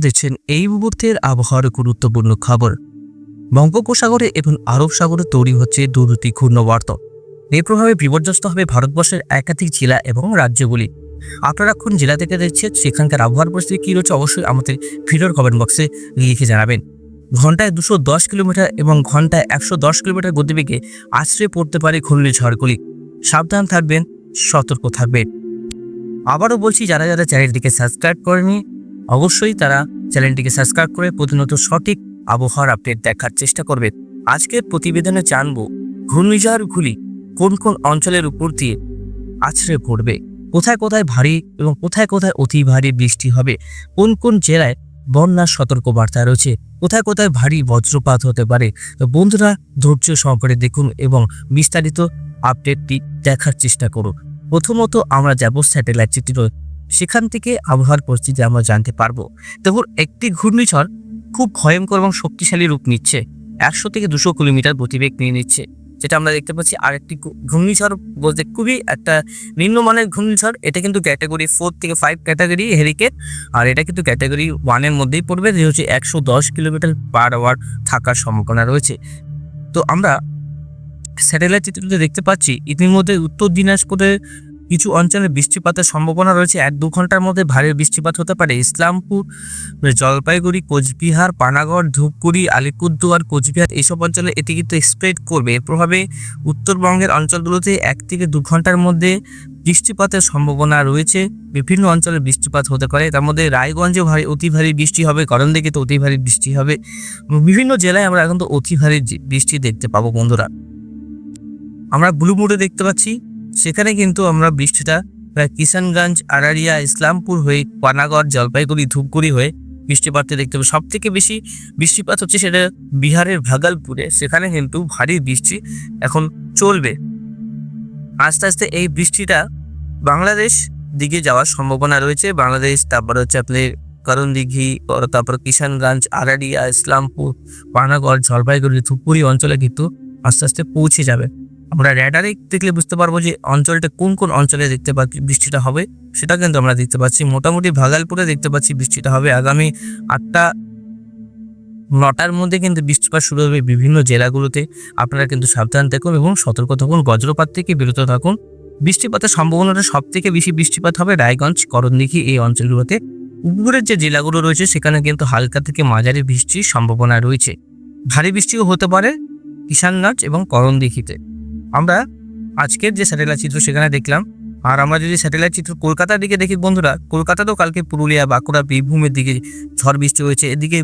দিচ্ছেন এই মুহূর্তের আবহাওয়ার গুরুত্বপূর্ণ খবর। বঙ্গোপসাগরে এবং আরব সাগরে তৈরি হচ্ছে দুর্নীতি ঘূর্ণবর্ত এর প্রভাবে বিপর্যস্ত হবে ভারতবর্ষের একাধিক জেলা এবং রাজ্যগুলি। আপনারা কোন জেলা থেকে দেখছেন, সেখানকার আবহাওয়ার পরিস্থিতি কী রয়েছে, অবশ্যই আমাদের ভিডিওর কমেন্ট বক্সে লিখে জানাবেন। ঘন্টায় দুশো দশ কিলোমিটার এবং ঘন্টায় একশো দশ কিলোমিটার গতিবেগে আশ্রয় পড়তে পারে ঘূর্ণিঝড়গুলি। সাবধান থাকবেন, সতর্ক থাকবেন। আবারও বলছি, যারা যারা চ্যানেলটিকে সাবস্ক্রাইব করেনি অবশ্যই তারা চ্যানেলটিকে সাবস্ক্রাইব করে প্রতিনিয়ত সঠিক আবহাওয়ার আপডেট দেখার চেষ্টা করবে। আজকের প্রতিবেদনে জানব ঘূর্ণিঝড়গুলি কোন কোন অঞ্চলের উপর দিয়ে আছড়ে পড়বে? কোথায় কোথায় ভারী এবং কোথায় কোথায় অতি ভারী বৃষ্টি হবে? কোন কোন জেলায় বন্যার সতর্কবার্তা রয়েছে? কোথায় কোথায় ভারী বজ্রপাত হতে পারে? তো বন্ধুরা, ধৈর্য সহকারে দেখুন এবং বিস্তারিত আপডেটটি দেখার চেষ্টা করুন। প্রথমত আমরা যাব স্যাটেলাইট চিত্র সেখান থেকে আবহাওয়ার পরিস্থিতি আমরা জানতে পারব। দেখুন, একটি ঘূর্ণিঝড় খুব ভয়ঙ্কর এবং শক্তিশালী রূপ নিচ্ছে। একশো থেকে দুশো কিলোমিটার গতিবেগ নিয়ে নিচ্ছে। যেটা আমরা দেখতে পাচ্ছি, আরেকটি ঘূ- ঘূর্ণিঝড় বলতে খুবই একটা নিম্নমানের ঘূর্ণিঝড়। এটা কিন্তু ক্যাটাগরি ফোর থেকে ফাইভ ক্যাটাগরি হেরিকেট আর এটা কিন্তু ক্যাটাগরি ওয়ানের মধ্যেই পড়বে। যে হচ্ছে একশো দশ কিলোমিটার পার আওয়ার থাকার সম্ভাবনা রয়েছে। তো আমরা স্যাটেলাইট চিত্রতে দেখতে পাচ্ছি, ইতিমধ্যে উত্তর দিনাজপুরের কিছু অঞ্চলে বৃষ্টিপাতের সম্ভাবনা রয়েছে। এক দু ঘণ্টার মধ্যে ভারী বৃষ্টিপাত হতে পারে। ইসলামপুর, জলপাইগুড়ি, কোচবিহার, পানাগড়, ধূপগুড়ি, আলিপুরদুয়ার, কোচবিহার এইসব অঞ্চলে এটি কিন্তু স্প্রেড করবে। এর প্রভাবে উত্তরবঙ্গের অঞ্চলগুলোতে এক থেকে দু ঘণ্টার মধ্যে বৃষ্টিপাতের সম্ভাবনা রয়েছে। বিভিন্ন অঞ্চলে বৃষ্টিপাত হতে পারে। তার মধ্যে রায়গঞ্জে ভারী, অতি ভারী বৃষ্টি হবে। করণদিঘিতে অতি ভারী বৃষ্টি হবে। বিভিন্ন জেলায় আমরা এখন তো অতি ভারী বৃষ্টি দেখতে পাবো বন্ধুরা। আমরা ব্লু মুডে দেখতে পাচ্ছি। সেখানে কিন্তু আমরা বৃষ্টিটা কিষানগঞ্জ আরারিয়া ইসলামপুর হয়ে পানাগড়, জলপাইগুড়ি, ধূপগুড়ি হয়ে বৃষ্টিপাতটা দেখতে পাবো। সব থেকে বেশি বৃষ্টিপাত হচ্ছে সেটা বিহারের ভাগালপুরে। সেখানে কিন্তু ভারী বৃষ্টি এখন চলবে। আস্তে আস্তে এই বৃষ্টিটা বাংলাদেশ দিকে যাওয়ার সম্ভাবনা রয়েছে। বাংলাদেশ, তারপর হচ্ছে আপনার করণদিঘি তারপর কিষানগঞ্জ আরারিয়া ইসলামপুর, পানাগড়, জলপাইগুড়ি, ধূপগুড়ি অঞ্চলে কিন্তু আস্তে আস্তে পৌঁছে যাবে। আমরা র্যাডারে দেখলে বুঝতে পারব যে অঞ্চলটা কোন কোন অঞ্চলে দেখতে পাচ্ছি বৃষ্টিটা হবে। সেটা কিন্তু আমরা দেখতে পাচ্ছি। মোটামুটি ভাগালপুরে দেখতে পাচ্ছি বৃষ্টিটা হবে। আগামী আটটা নটার মধ্যে কিন্তু বৃষ্টিপাত শুরু হবে বিভিন্ন জেলাগুলোতে। আপনারা কিন্তু সাবধান থাকুন এবং সতর্ক থাকুন। বজ্রপাত থেকে বিরত থাকুন। বৃষ্টিপাতের সম্ভাবনাটা সব থেকে বেশি বৃষ্টিপাত হবে রায়গঞ্জ, করণদিঘি এই অঞ্চলগুলোতে। উপরের যে জেলাগুলো রয়েছে, সেখানে কিন্তু হালকা থেকে মাঝারি বৃষ্টির সম্ভাবনা রয়েছে। ভারী বৃষ্টিও হতে পারে কিষানগঞ্জ এবং করণদিঘিতে। আমরা আজকের যে স্যাটেলাইট চিত্র সেখানে দেখলাম, আর আমরা যদি স্যাটেলাইট চিত্র কলকাতার দিকে দেখি বন্ধুরা কলকাতাতেও কালকে পুরুলিয়া, বাঁকুড়া, বীরভূমের দিকে ঝড় বৃষ্টি হয়েছে। এদিকে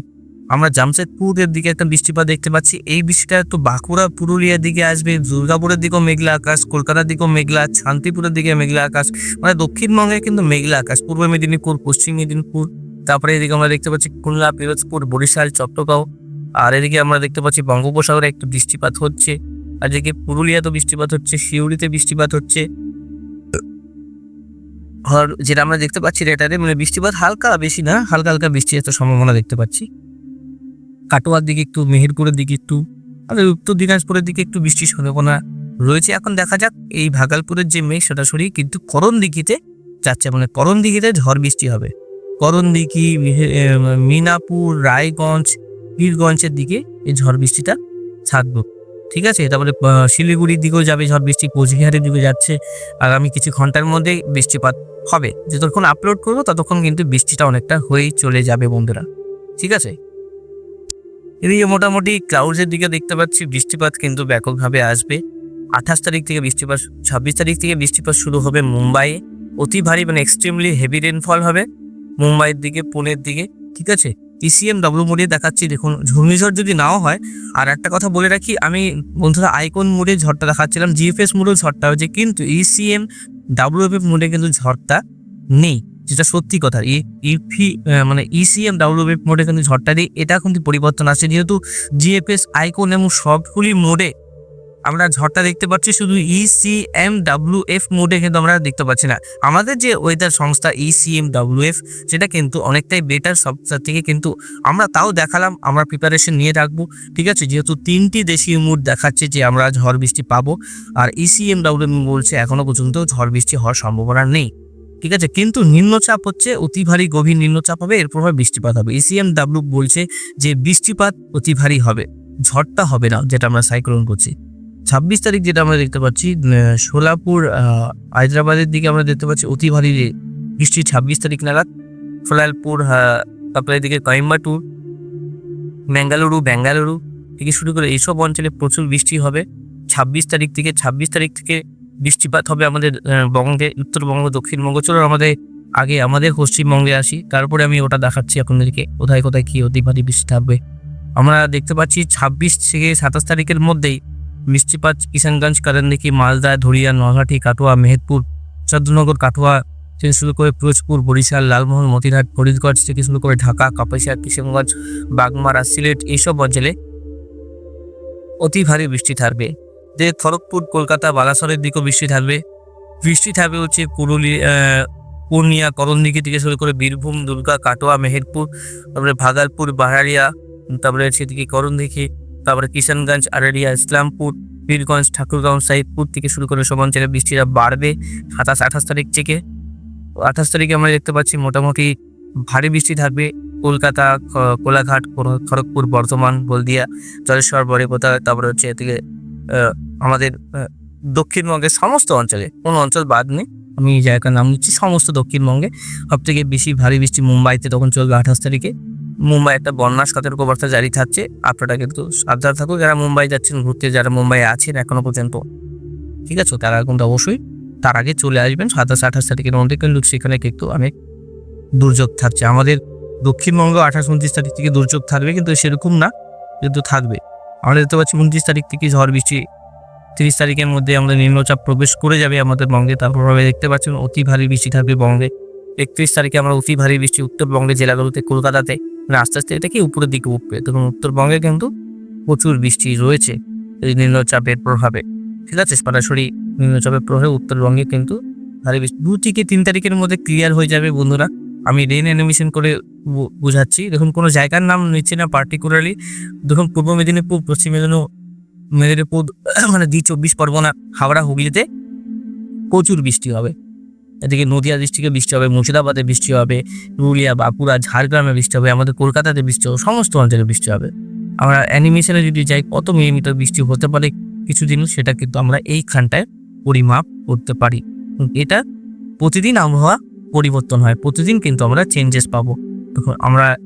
আমরা জামশেদপুরের দিকে একটা বৃষ্টিপাত দেখতে পাচ্ছি। এই বৃষ্টিটা তো বাঁকুড়া, পুরুলিয়ার দিকে আসবে, দুর্গাপুরের দিকেও মেঘলা আকাশ, কলকাতার দিকেও মেঘলা, শান্তিপুরের দিকে মেঘলা আকাশ মানে দক্ষিণবঙ্গে কিন্তু মেঘলা আকাশ, পূর্ব মেদিনীপুর, পশ্চিম মেদিনীপুর, তারপরে এদিকে আমরা দেখতে পাচ্ছি খুলনা, পিরোজপুর, বরিশাল চট্টগাঁও আর এদিকে আমরা দেখতে পাচ্ছি বঙ্গোপসাগরে একটু বৃষ্টিপাত হচ্ছে। যেদিকে পুরুলিয়াতে বৃষ্টিপাত হচ্ছে শিউড়িতে বৃষ্টিপাত হচ্ছে। আর যেটা আমরা দেখতে পাচ্ছি রেটারে মানে বৃষ্টিপাত হালকা বেশি না, হালকা হালকা বৃষ্টি একটা সম্ভাবনা দেখতে পাচ্ছি। কাটোয়ার দিকে একটু, মেহেরপুরের দিকে একটু, আর উত্তর দিনাজপুরের দিকে একটু বৃষ্টির সম্ভাবনা রয়েছে। এখন দেখা যাক, এই ভাগালপুরের যে মেঘ, সেটা সরিয়ে কিন্তু করণ দিঘিতে যাচ্ছে মানে করণ দিঘিতে ঝড় বৃষ্টি হবে। করণ দিঘি মিনাপুর, রায়গঞ্জ পীরগঞ্জের দিকে এই ঝড় বৃষ্টিটা থাকবে। ঠিক আছে? তারপরে শিলিগুড়ির দিকেও যাবে, ঝড় বৃষ্টি কোচবিহারের দিকে যাচ্ছে। আগামী কিছু ঘণ্টার মধ্যে বৃষ্টিপাত হবে। যতক্ষণ আপলোড করব, ততক্ষণ কিন্তু বৃষ্টিটা অনেকটা হয়েই চলে যাবে বন্ধুরা। ঠিক আছে? এদিকে মোটামুটি ক্লাউডসের দিকে দেখতে পাচ্ছি, বৃষ্টিপাত কিন্তু ব্যাপকভাবে আসবে। আঠাশ তারিখ থেকে বৃষ্টিপাত, ছাব্বিশ তারিখ থেকে বৃষ্টিপাত শুরু হবে মুম্বাইয়ে। অতি ভারী মানে এক্সট্রিমলি হেভি রেনফল হবে মুম্বাইয়ের দিকে, পুনের দিকে। ঠিক আছে? ইসিএম ডব্লিউ মোডে দেখাচ্ছি, দেখুন, ঘূর্ণিঝড় যদি নাও হয়, আর একটা কথা বলে রাখি, আমি বন্ধুরা আইকন মোডে ঝড়টা দেখাচ্ছিলাম জিএফএস মোডেও ঝড়টা হয়েছে, কিন্তু ইসিএম ইসিএম ডাব্লিউএফ মোডে কিন্তু ঝড়টা নেই, যেটা সত্যি কথা। ইফি মানে ইসিএম ইসিএম ডাব্লিউএফ মোডে কিন্তু ঝড়টা নেই, এটা কিন্তু পরিবর্তন আছে যেহেতু জিএফএস আইকন এবং সবগুলি মোডে আমরা ঝড়টা দেখতে পাচ্ছি, শুধু E ইসিএম ডাব্লিউ এফ মোডে কিন্তু আমরা দেখতে পাচ্ছি না। আমাদের যে ওয়েদার সংস্থা E ইসিএম ডাব্লিউ এফ সেটা কিন্তু অনেকটাই বেটার সবটার থেকে কিন্তু আমরা তাও দেখালাম, আমরা প্রিপারেশন নিয়ে রাখব, ঠিক আছে? যেহেতু তিনটি দেশীয় মুড দেখাচ্ছে যে আমরা ঝড় বৃষ্টি পাবো, আর E ইসিএম ডাব্লিউ বলছে এখনও পর্যন্ত ঝড় বৃষ্টি হওয়ার সম্ভাবনা নেই, ঠিক আছে? কিন্তু নিম্নচাপ হচ্ছে, অতি ভারী গভীর নিম্নচাপ হবে এর প্রভাবে বৃষ্টিপাত হবে। এসিএম ডাব্লু বলছে যে বৃষ্টিপাত অতি ভারী হবে, ঝড়টা হবে না, যেটা আমরা সাইক্লোন করছি। ছাব্বিশ তারিখ যেটা আমরা দেখতে পাচ্ছি সোলাপুর হায়দ্রাবাদের দিকে আমরা দেখতে পাচ্ছি অতি ভারী বৃষ্টি, ছাব্বিশ তারিখ নাগাদ। সোলালপুর তারপরে এদিকে কয়েম্বাটুর, বেঙ্গালুরু ব্যাঙ্গালুরু থেকে শুরু করে এইসব অঞ্চলে প্রচুর বৃষ্টি হবে। ছাব্বিশ তারিখ থেকে, ছাব্বিশ তারিখ থেকে বৃষ্টিপাত হবে আমাদের বঙ্গে, উত্তরবঙ্গ, দক্ষিণবঙ্গ। চলো আমাদের আগে আমাদের পশ্চিমবঙ্গে আসি। তারপরে আমি ওটা দেখাচ্ছি আপনাদেরকে, কোথায় কোথায় কি অতিভারী বৃষ্টি থাকবে। আমরা দেখতে পাচ্ছি ছাব্বিশ থেকে সাতাশ তারিখের মধ্যেই বৃষ্টিপাত কিষানগঞ্জ কারেন্দিকি মালদা, ধুলিয়া নোয়াঘাটি কাটোয়া, মেহেরপুর চন্দ্রনগর কাটোয়া থেকে শুরু করে পিরোজপুর, বরিশাল, লালমোহন, মতিরহাট, ফরিদগঞ্জ থেকে শুরু করে ঢাকা, কাপাসিয়া কিশনগঞ্জ বাগমারা, সিলেট এইসব অঞ্চলে অতি ভারী বৃষ্টি থাকবে। যে খড়গপুর, কলকাতা, বালাসরের দিকেও বৃষ্টি থাকবে। বৃষ্টি থাকবে হচ্ছে পুরুলিয়া পূর্ণিয়া, করণদিঘি থেকে শুরু করে বীরভূম, দুর্গা, কাটোয়া, মেহেরপুর, তারপরে ভাগালপুর, বাহারিয়া, তারপরে সেদিকে করণদিঘি তারপরে কিষানগঞ্জ আরেরিয়া ইসলামপুর, বীরগঞ্জ, ঠাকুরগাঁও, সাইদপুর থেকে শুরু করে সব অঞ্চলে বৃষ্টিটা বাড়বে সাতাশ, আঠাশ তারিখ থেকে। আঠাশ তারিখে আমরা দেখতে পাচ্ছি মোটামুটি ভারী বৃষ্টি থাকবে। কলকাতা কোলাঘাট খড়গপুর, বর্ধমান, হলদিয়া, জলেশ্বর বড়িপোতা তারপরে হচ্ছে এদিকে আমাদের দক্ষিণবঙ্গের সমস্ত অঞ্চলে। কোনো অঞ্চল বাদ নেই। আমি এই জায়গার নাম নিচ্ছি সমস্ত দক্ষিণবঙ্গে। সব থেকে বেশি ভারী বৃষ্টি মুম্বাইতে তখন চলবে আঠাশ তারিখে। মুম্বাই একটা বন্যা সতর্কবার্তা জারি থাকছে। আপনারা কিন্তু সাবধান থাকুন। যারা মুম্বাই যাচ্ছেন, ঘুরতে, যারা মুম্বাই আছেন, এখনও পর্যন্ত। ঠিক আছে? তারা কিন্তু অবশ্যই তার আগে চলে আসবেন। সাতাশ, আঠাশ তারিখের মধ্যে কিন্তু সেখানে কিন্তু অনেক দুর্যোগ থাকছে। আমাদের দক্ষিণবঙ্গ আঠাশ, উনত্রিশ তারিখ থেকে দুর্যোগ থাকবে, কিন্তু সেরকম না, কিন্তু থাকবে। আমরা দেখতে পাচ্ছি উনত্রিশ তারিখ থেকে ঝড় বৃষ্টি, তিরিশ তারিখের মধ্যে আমাদের নিম্নচাপ প্রবেশ করে যাবে আমাদের বঙ্গে। তারপর ভাবে দেখতে পাচ্ছেন অতি ভারী বৃষ্টি থাকবে বঙ্গে। একত্রিশ তারিখে আমরা অতি ভারী বৃষ্টি উত্তরবঙ্গের জেলাগুলোতে, কলকাতাতে মানে আস্তে আস্তে এটা কি উপরের দিকে উঠবে? তখন উত্তরবঙ্গে কিন্তু প্রচুর বৃষ্টি রয়েছে, এই নিম্নচাপের প্রভাবে। ঠিক আছে, সরাসরি নিম্নচাপের প্রভাবে উত্তরবঙ্গে কিন্তু ভারী বৃষ্টি। দু থেকে তিন তারিখের মধ্যে ক্লিয়ার হয়ে যাবে বন্ধুরা। আমি রেন অ্যানিমেশন করে বুঝাচ্ছি। দেখুন, কোনো জায়গার নাম নিচ্ছে না পার্টিকুলারলি দেখুন, পূর্ব মেদিনীপুর, পশ্চিম মেদিনীপুর মেদিনীপুর মানে দ্বি চব্বিশ পরগনা, হাওড়া, হুগলিতে প্রচুর বৃষ্টি হবে। এদিকে নদিয়া ডিস্ট্রিক্টে বৃষ্টি হবে, মুর্শিদাবাদে বৃষ্টি হবে, পুরুলিয়া, বাঁকুড়া, ঝাড়গ্রামে বৃষ্টি হবে, আমাদের কলকাতাতে বৃষ্টি হবে, সমস্ত অঞ্চলে বৃষ্টি হবে। আমরা অ্যানিমেশনে যদি যাই, কত মিলিমিটার বৃষ্টি হতে পারে কিছু কিছুদিন সেটা কিন্তু আমরা এইখানটায় পরিমাপ করতে পারি। এটা প্রতিদিন আবহাওয়া পরিবর্তন হয়, প্রতিদিন কিন্তু আমরা চেঞ্জেস পাবো। দেখুন, আমরা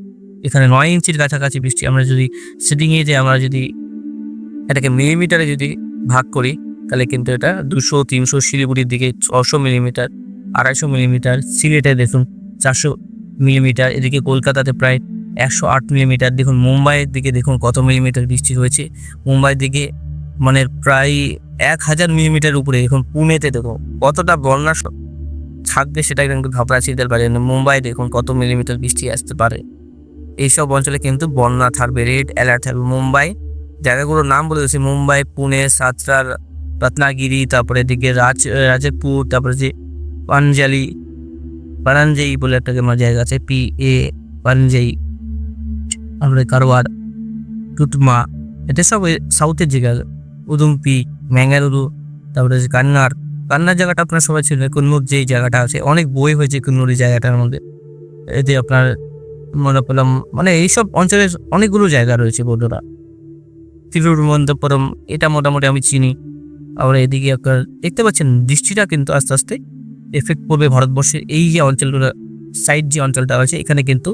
এখানে নয় ইঞ্চির কাছাকাছি বৃষ্টি, আমরা যদি সেটিংয়ে যে আমরা যদি এটাকে মিলিমিটারে যদি ভাগ করি, তাহলে কিন্তু এটা দুশো, তিনশো, শিলিগুড়ির দিকে ছশো মিলিমিটার আড়াইশো মিলিমিটার, সিলেটে দেখুন চারশো মিলিমিটার, এদিকে কলকাতাতে প্রায় একশো আট মিলিমিটার, দেখুন মুম্বাইয়ের দিকে দেখুন কত মিলিমিটার বৃষ্টি হয়েছে। মুম্বাইয়ের দিকে মানে প্রায় এক হাজার মিলিমিটার উপরে এখন পুনেতে দেখুন কতটা বন্যা থাকবে সেটা কিন্তু ভাবনা চিনতে পারে না মুম্বাই দেখুন কত মিলিমিটার বৃষ্টি আসতে পারে। এইসব অঞ্চলে কিন্তু বন্যা থাকবে, রেড অ্যালার্ট থাকবে। মুম্বাই জায়গাগুলোর নাম বলে দিচ্ছি মুম্বাই, পুনে, সাতরার, রত্নাগিরি, তারপরে এদিকে রাজ রাজেপুর তারপরে যে পাঞ্জালি পারাঞ্জেই বলে একটা জায়গা আছে পি এ পাঞ্জেই তারপরে কারওয়ার, টুটমা, এটা সব সাউথের জায়গা উদুমপি ম্যাঙ্গালুরু তারপরে যে কান্নার। কান্নার জায়গাটা আপনার সবাই ছিল কুন্নুর যে জায়গাটা আছে, অনেক বই হয়েছে কুন্নুর এই জায়গাটার মধ্যে। এতে আপনার মনে পেলাম মানে এইসব অঞ্চলে অনেকগুলো জায়গা রয়েছে বন্ধুরা তিরুবনন্তপুরম, এটা মোটামুটি আমি চিনি। আবার এদিকে আপনার দেখতে পাচ্ছেন, দৃষ্টিটা কিন্তু আস্তে আস্তে এফেক্ট পড়বে ভারতবর্ষের এই যে অঞ্চলগুলো সাইড যে অঞ্চলটা আছে এখানে কিন্তু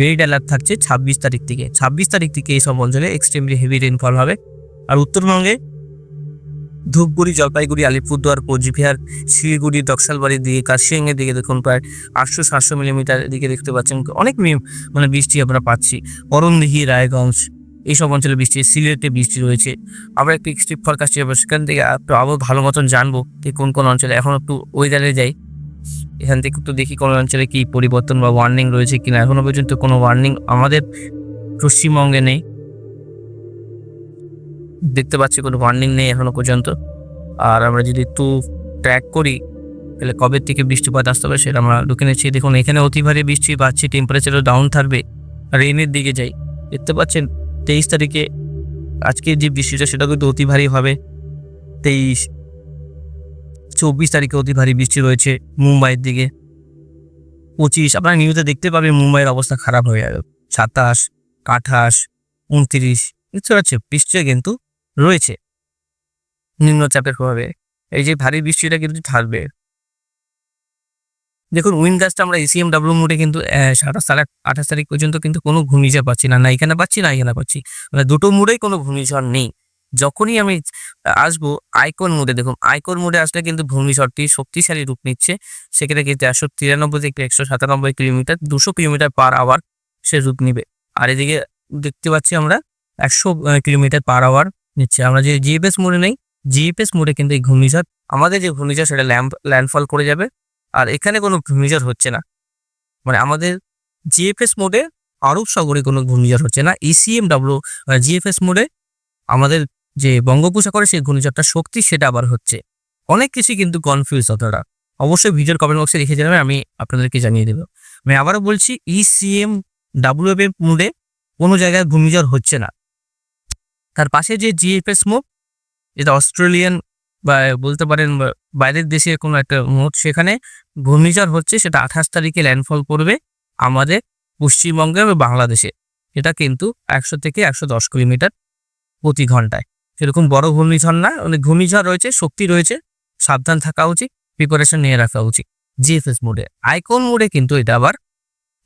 রেড অ্যালার্ট থাকছে ছাব্বিশ তারিখ থেকে। ছাব্বিশ তারিখ থেকে এই সব অঞ্চলে এক্সট্রিমলি হেভি রেনফল হবে। আর উত্তরবঙ্গে ধূপগুড়ি, জলপাইগুড়ি, আলিপুরদুয়ার, কোচবিহার, শিলিগুড়ি দক্ষালবাড়ির দিকে, কার্শিয়াংয়ের দিকে দেখুন প্রায় আটশো সাতশো মিলিমিটার দিকে দেখতে পাচ্ছেন। অনেক মানে বৃষ্টি আমরা পাচ্ছি। করণদিঘি রায়গঞ্জ এইসব অঞ্চলে বৃষ্টি, সিলেটে বৃষ্টি রয়েছে। আমরা একটু স্ট্রিপ ফরকাস্ট যাব সেখান থেকে একটু আরও ভালো মতন জানব যে কোন কোন অঞ্চলে এখন একটু ওয়েদারে যাই। এখান থেকে একটু দেখি কোন অঞ্চলে কি পরিবর্তন বা ওয়ার্নিং রয়েছে কিনা। এখনও পর্যন্ত কোনো ওয়ার্নিং আমাদের পশ্চিমবঙ্গে নেই। দেখতে পাচ্ছি কোনো ওয়ার্নিং নেই এখনও পর্যন্ত। আর আমরা যদি একটু ট্র্যাক করি, তাহলে কবে থেকে বৃষ্টিপাত আসতে হবে সেটা আমরা লুকে নিচ্ছি। দেখুন, এখানে অতি ভারী বৃষ্টি পাচ্ছি টেম্পারেচারও ডাউন থাকবে। রেনের দিকে যাই। দেখতে পাচ্ছেন তেইশ তারিখে আজকে যে বৃষ্টিটা সেটা কিন্তু অতি ভারী হবে। তেইশ, চব্বিশ তারিখে অতি ভারী বৃষ্টি রয়েছে মুম্বাইয়ের দিকে। পঁচিশ, আপনারা নিউজে দেখতে পাবেন মুম্বাইয়ের অবস্থা খারাপ হয়ে যাবে সাতাশ, আঠাশ, উনত্রিশ বুঝতে পারছে বৃষ্টি কিন্তু রয়েছে। নিম্নচাপের প্রভাবে। এই যে ভারী বৃষ্টিটা কিন্তু থাকবে। দেখুন উইন্ড গাছটা আমরা এসিএম ডাব্লিউ মোডে কিন্তু সাতাশ তারিখ আঠাশ তারিখ পর্যন্ত কিন্তু কোনো ঘূর্ণিঝড় পাচ্ছি না না এখানে পাচ্ছি, না এখানে পাচ্ছি। মানে দুটো মোডেই কোনো ঘূর্ণিঝড় নেই। যখনই আমি আসব আইকন মোডে দেখুন আইকন মোডে আসলে কিন্তু ঘূর্ণিঝড়টি শক্তিশালী রূপ নিচ্ছে। সেক্ষেত্রে কিন্তু একশো তিরানব্বই থেকে একশো সাতানব্বই কিলোমিটার, দুশো কিলোমিটার পার আওয়ার সে রূপ নিবে। আর এদিকে দেখতে পাচ্ছি আমরা একশো কিলোমিটার পার আওয়ার নিচ্ছে। আমরা যে জিএফএস মোডে নেই জিএফএস মোডে কিন্তু এই ঘূর্ণিঝড়, আমাদের যে ঘূর্ণিঝড় সেটা ল্যাম্প ল্যান্ডফল করে যাবে। আর এখানে কোনো ঘূর্ণিঝড় হচ্ছে না। মানে আমাদের জিএফএস মোডে আরব সাগরে কোনো ঘূর্ণিঝড় হচ্ছে না। ইসিএম ডাব্লিউ জিএফএস মোডে আমাদের যে বঙ্গোপসাগরে সেই ঘূর্ণিঝড়টা শক্তি সেটা আবার হচ্ছে। অনেক কিছু কিন্তু কনফিউজ আপনারা অবশ্যই ভিডিওর কমেন্ট বক্সে লিখে জানাবেন, আমি আপনাদেরকে জানিয়ে দেবো। আমি আবারও বলছি ইসিএম ডাব্লিউএফ মোডে কোনো জায়গায় ঘূর্ণিঝড় হচ্ছে না। তার পাশে যে জিএফএস মোড যেটা অস্ট্রেলিয়ান বা বলতে পারেন বাইরের দেশে কোনো একটা মোড সেখানে ঘূর্ণিঝড় হচ্ছে, সেটা আঠাশ তারিখে ল্যান্ডফল করবে আমাদের পশ্চিমবঙ্গে এবং বাংলাদেশে। এটা কিন্তু একশো থেকে একশো দশ কিলোমিটার প্রতি ঘন্টায়। সেরকম বড় ঘূর্ণিঝড় না মানে ঘূর্ণিঝড় রয়েছে, শক্তি রয়েছে, সাবধান থাকা উচিত প্রিপারেশন নিয়ে রাখা উচিত। জিএফএস মোডে আইকন মোডে কিন্তু এটা আবার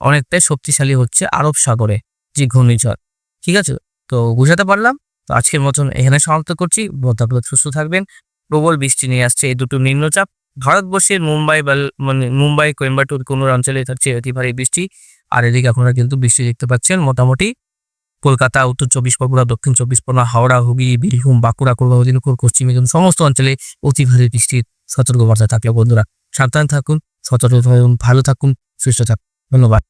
অনেকটাই শক্তিশালী হচ্ছে আরব সাগরে যে ঘূর্ণিঝড়। ঠিক আছে? তো বুঝাতে পারলাম? তো আজকের মতন এখানে সমাপ্ত করছি। আপনারা সুস্থ থাকবেন প্রবল বৃষ্টি নিয়ে আসছে। এই দুটো নিম্নচাপ, ভারতবর্ষের মুম্বাই বা মানে মুম্বাই, কোয়েম্বাটুর কোনো অঞ্চলে থাকছে অতি ভারী বৃষ্টি। আর এদিকে আপনারা কিন্তু বৃষ্টি দেখতে পাচ্ছেন, মোটামুটি কলকাতা, উত্তর চব্বিশ পরগনা, দক্ষিণ চব্বিশ পরগনা, হাওড়া, হুগলি, বীরভূম, বাঁকুড়া কলকাতা মেদিনীপুর পশ্চিম মেদিনীপুর সমস্ত অঞ্চলে অতি ভারী বৃষ্টির সতর্কবার্তা থাকলে বন্ধুরা। সাবধান থাকুন, সতর্ক থাকুন, ভালো থাকুন, সুস্থ থাকুন। ধন্যবাদ।